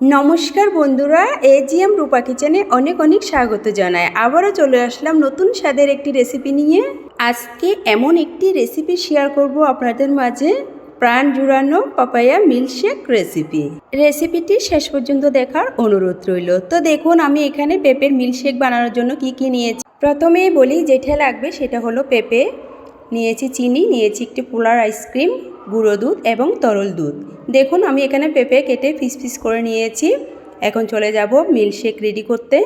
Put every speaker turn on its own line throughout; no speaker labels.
নমস্কার বন্ধুরা, এজিএম রূপা কিচেনে অনেক অনেক স্বাগত জানাই। আবারও চলে আসলাম নতুন স্বাদের একটি রেসিপি নিয়ে। আজকে এমন একটি রেসিপি শেয়ার করব আপনাদের মাঝে, প্রাণ জুড়ানো পাপায়া মিল্কশেক রেসিপি। রেসিপিটি শেষ পর্যন্ত দেখার অনুরোধ রইল। তো দেখুন, আমি এখানে পেঁপের মিল্কশেক বানানোর জন্য কি কি নিয়েছি। প্রথমেই বলি, যেটা লাগবে সেটা হলো পেঁপে। নিয়েছি চিনি, নিয়েছি একটি পোলার আইসক্রিম। গুঁড়ো দুধ এবং তরল দুধ। দেখুন, আমি এখানে পেঁপে কেটে পিস পিস করে নিয়েছি। এখন চলে যাব মিল্কশেক রেডি করতে।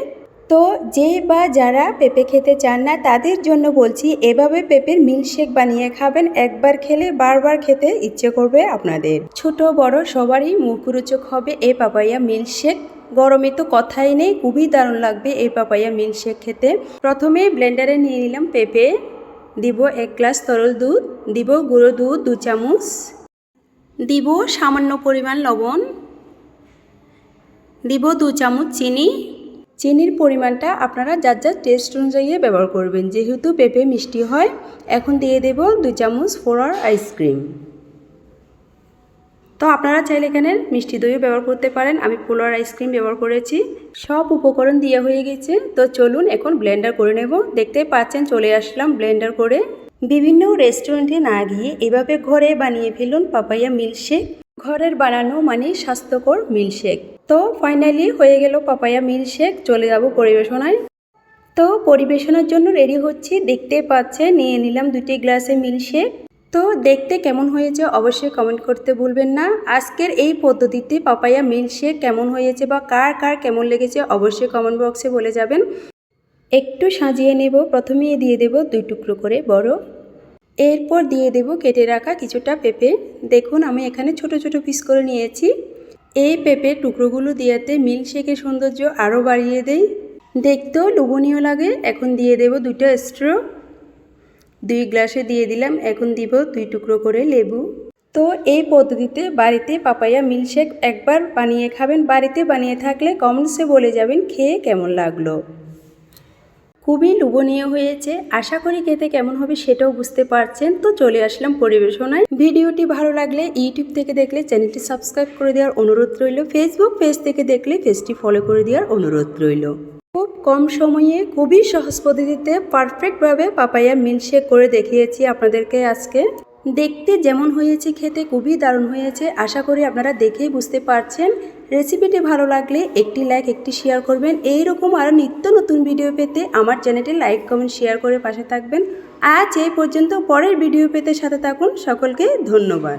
তো যে বা যারা পেঁপে খেতে চান না, তাদের জন্য বলছি, এভাবে পেঁপের মিল্কশেক বানিয়ে খাবেন। একবার খেলে বারবার খেতে ইচ্ছে করবে আপনাদের। ছোট, বড়, সবারই মুখরোচক হবে এ পাপাইয়া মিল্কশেক। গরমে তো কথাই নেই, খুবই দারুণ লাগবে এই পাপাইয়া মিল্কশেক খেতে। প্রথমে ব্লেন্ডারে নিয়ে নিলাম পেঁপে। দিব এক গ্লাস তরল দুধ, দিব গুঁড়ো দুধ দু চামচ। দিব সামান্য পরিমাণ লবণ। দিব দু চামচ চিনি। চিনির পরিমাণটা আপনারা যার যার টেস্ট অনুযায়ী ব্যবহার করবেন। যেহেতু পেঁপে মিষ্টি হয়, এখন দিয়ে দেব দু চামচ ফোড়ার আইসক্রিম তো আপনারা চাইলে এখানে মিষ্টি দইও ব্যবহার করতে পারেন। আমি পোলার আইসক্রিম ব্যবহার করেছি। সব উপকরণ দেওয়া হয়ে গেছে। তো চলুন এখন ব্লেন্ডার করে নেব। দেখতে পাচ্ছেন, চলে আসলাম ব্লেন্ডার করে। বিভিন্ন রেস্টুরেন্টে না গিয়ে এভাবে ঘরে বানিয়ে ফেলুন পাপাইয়া মিল্কশেক ঘরের বানানো মানে স্বাস্থ্যকর মিল্কশেক তো ফাইনালি হয়ে গেল পাপায়া মিল্কশেক চলে যাব পরিবেশনায়। তো পরিবেশনার জন্য রেডি হচ্ছে। দেখতে পাচ্ছে নিয়ে নিলাম দুটি গ্লাসে মিল্কশেক তো দেখতে কেমন হয়েছে অবশ্যই কমেন্ট করতে ভুলবেন না। আজকের এই পদ্ধতিতে পাপায়া মিল্কশেক কেমন হয়েছে বা কার কার কেমন লেগেছে অবশ্যই কমেন্ট বক্সে বলে যাবেন। একটু সাজিয়ে নেব প্রথমে দিয়ে দেব দুই টুকরো করে বড়। এরপর দিয়ে দেব কেটে রাখা কিছুটা পেঁপে। দেখুন আমি এখানে ছোট ছোট পিস করে নিয়েছি। এই পেঁপের টুকরোগুলো দিয়াতে মিল্কশেকের সৌন্দর্য আরও বাড়িয়ে দেয় দেখতেও লোভনীয় লাগে। এখন দিয়ে দেব দুটো স্ট্র দুই গ্লাসে দিয়ে দিলাম। এখন দিব দুই টুকরো করে লেবু। তো এই পদ্ধতিতে বাড়িতে পাপাইয়া মিল্কশেক একবার বানিয়ে খাবেন। বাড়িতে বানিয়ে থাকলে কমেন্টসে বলে যাবেন খেয়ে কেমন লাগল। খুবই লোভনীয় হয়েছে। আশা করি খেতে কেমন হবে সেটাও বুঝতে পারছেন। তো চলে আসলাম পরিবেশনায়। ভিডিওটি ভালো লাগলে ইউটিউব থেকে দেখলে চ্যানেলটি সাবস্ক্রাইব করে দেওয়ার অনুরোধ রইল। ফেসবুক পেজ থেকে দেখলে পেজটি ফলো করে দেওয়ার অনুরোধ রইল। কম সময়ে খুবই সহজ পদ্ধতিতে পারফেক্টভাবে পাপাইয়া মিল্কশেক করে দেখিয়েছি আপনাদেরকে আজকে। দেখতে যেমন হয়েছে, খেতে খুবই দারুণ হয়েছে। আশা করি আপনারা দেখেই বুঝতে পারছেন। রেসিপিটি ভালো লাগলে একটি লাইক, একটি শেয়ার করবেন। এই রকম আরও নিত্য নতুন ভিডিও পেতে আমার চ্যানেলটি লাইক কমেন্ট শেয়ার করে পাশে থাকবেন। আজ এই পর্যন্ত পরের ভিডিও পেতে সাথে থাকুন। সকলকে ধন্যবাদ।